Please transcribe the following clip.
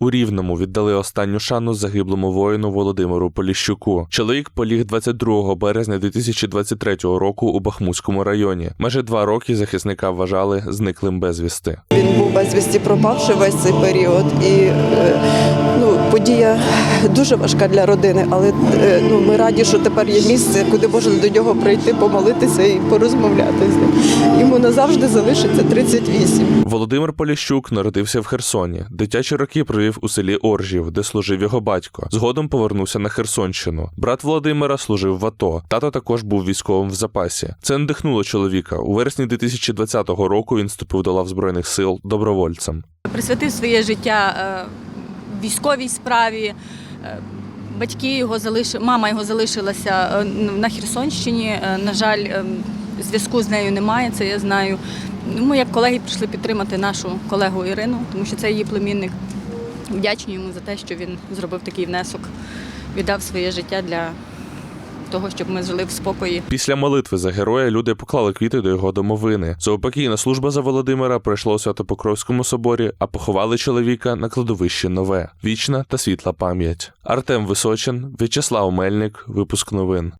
У Рівному віддали останню шану загиблому воїну Володимиру Поліщуку. Чоловік поліг 22 березня 2023 року у Бахмутському районі. Майже два роки захисника вважали зниклим безвісти. Він був безвісті пропавши весь цей період, і е, подія дуже важка для родини, але е, ну, ми раді, що тепер є місце, куди можна до нього прийти, помолитися і порозмовляти з ним. Йому назавжди залишиться 38. Володимир Поліщук народився в Херсоні. Дитячі роки провів у селі Оржів, де служив його батько. Згодом повернувся на Херсонщину. Брат Володимира служив в АТО. Тато також був військовим в запасі. Це надихнуло чоловіка. У вересні 2020 року він вступив до лав збройних сил добровольцем. присвятив своє життя військовій справі. Е, Батьки його залишили, мама його залишилася е, на Херсонщині. Е, На жаль, зв'язку з нею немає, це я знаю. Ну, Ми як колеги прийшли підтримати нашу колегу Ірину, тому що це її племінник. Вдячні йому за те, що він зробив такий внесок, віддав своє життя для того, щоб ми жили в спокої. Після молитви за героя люди поклали квіти до його домовини. Заупокійна служба за Володимира пройшла у Свято-Покровському соборі, а поховали чоловіка на кладовищі нове. Вічна та світла пам'ять. Артем Височин, В'ячеслав Мельник, випуск новин.